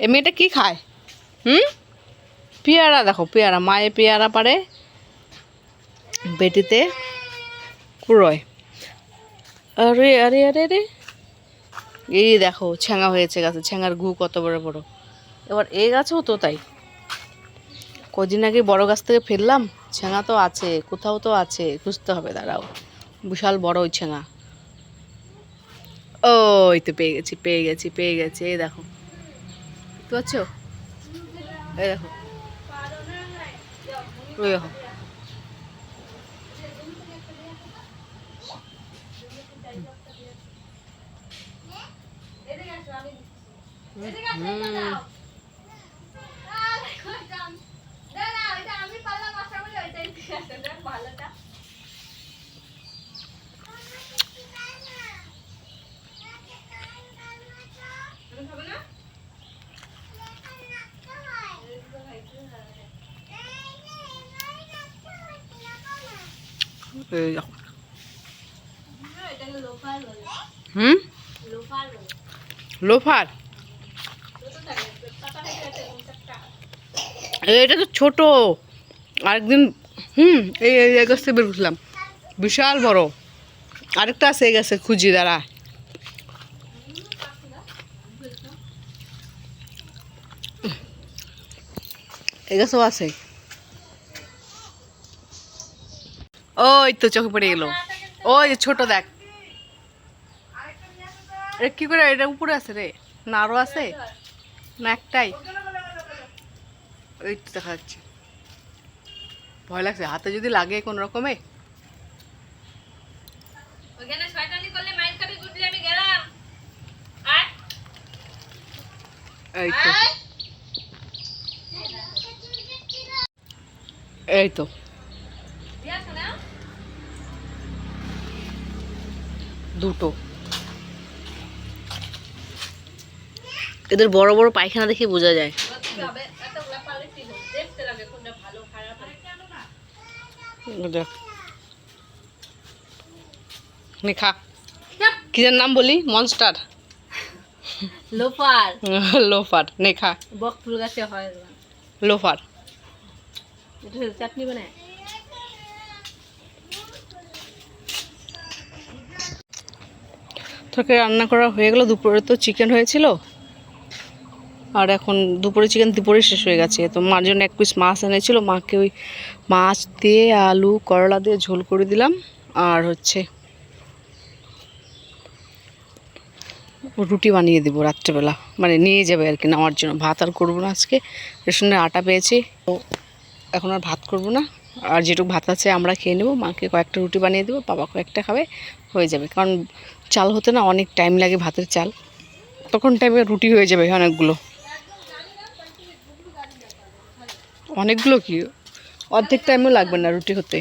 এ মেয়েটা কী খায়? হুম? পেয়ারা, দেখো পেয়ারা, মায়ে পেয়ারা পারে বেটিতে কুড়োয়। আরে আরে আরে আরে। এই দেখো, ছ্যাঙা হয়েছে গাছে, ছ্যাঙার গু কত বড় বড়। এবার এই গাছেও তো তাই। কদিন আগে বড় গাছ থেকে ফেললাম, ছ্যাঙা তো আছে, কোথাও তো আছে, খুঁজতে হবে, দাঁড়াও। বিশাল বড় ওই ছ্যাঙা। ওই তো পেয়ে গেছি পেয়ে গেছি পেয়ে গেছি, এই দেখো। দেখতে পাচ্ছ? এই দেখো। ওই দেখো। হুম। হুম? লোফার। এটা তো ছোট। আরেকদিন, হুম, এই এই গাছ থেকে বের করছিলাম। বিশাল বড়। আরেকটা আছে, এই গাছে খুঁজি, দাঁড়া। এই গাছও আছে। ওই তো চোখে পড়ে গেল। ওই ছোট দেখ। কি করে? এটা উপরে আছে রে। না আছে? না একটাই। ওই তো দেখা যাচ্ছে। ভয় লাগছে। হাতে যদি লাগে কোন রকমে। তো। এই তো। দুটো। এদের বড় বড় পায়খানা দেখে বোঝা যায়। খা। কি নাম বলি? Monster loafer. লোফার। নে খা। বক ফুল গাছে হয় লোফার। চাটনি বানায়? তোকে রান্না করা হয়ে গেল, দুপুরে তো চিকেন হয়েছিল। আর এখন দুপুরে চিকেন দুপুরে শেষ হয়ে গেছে। তো মার জন্য এক পিস মাছ এনেছিল, মাকে ওই মাছ দিয়ে, আলু, করলা দিয়ে ঝোল করে দিলাম। আর হচ্ছে রুটি বানিয়ে দেবো রাত্রেবেলা। মানে নিয়ে যাবে আর কি নেওয়ার জন্য। ভাত আর করব না আজকে। রেশনের আটা পেয়েছি। তো এখন আর ভাত করব না। আর যেটুকু ভাত আছে আমরা খেয়ে নেব মাকে কয়েকটা রুটি বানিয়ে দেবো বাবা কয়েকটা খাবে হয়ে যাবে। কারণ চাল হতে না অনেক টাইম লাগে ভাতের চাল। তখন টাইমে রুটি হয়ে যাবে অনেকগুলো। অনেকগুলো কি? অর্ধেক টাইমও লাগবে না রুটি হতে।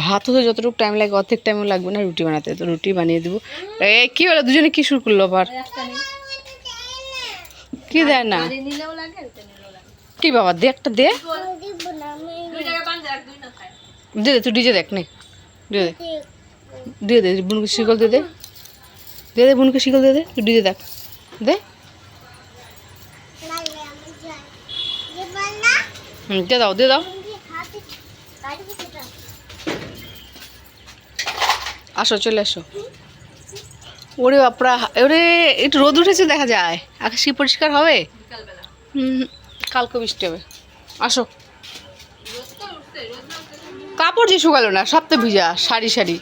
ভাত হতে যতটুকু টাইম লাগে অর্ধেক টাইমও লাগবে না রুটি বানাতে। তো রুটি বানিয়ে দেবো। এ কী হলো? দুজনে কী শুরু করল আবার? কি দেয় না? নিলেও লাগে এটা নিলেও লাগে। কি বাবা দে একটা দে। দে দে তুই ডিজে দেখ নে। দে দে। দিয়ে দে বুনকে শিকল দে দে। দে দে বুনকে শিকল দে দে। তুই ডিজে দেখ। দে। দিয়ে দাও দিয়ে দাও। আসো চলে আসো। ওরে বাপরা ওরে একটু রোদ উঠেছে দেখা যায়। আকাশ কি পরিষ্কার হবে? হুম কালকে বৃষ্টি হবে। আসো রোজ তো উঠছে রোজ না উঠতে কাপড় যে শুকালো না সব তো ভিজা শাড়ি হলো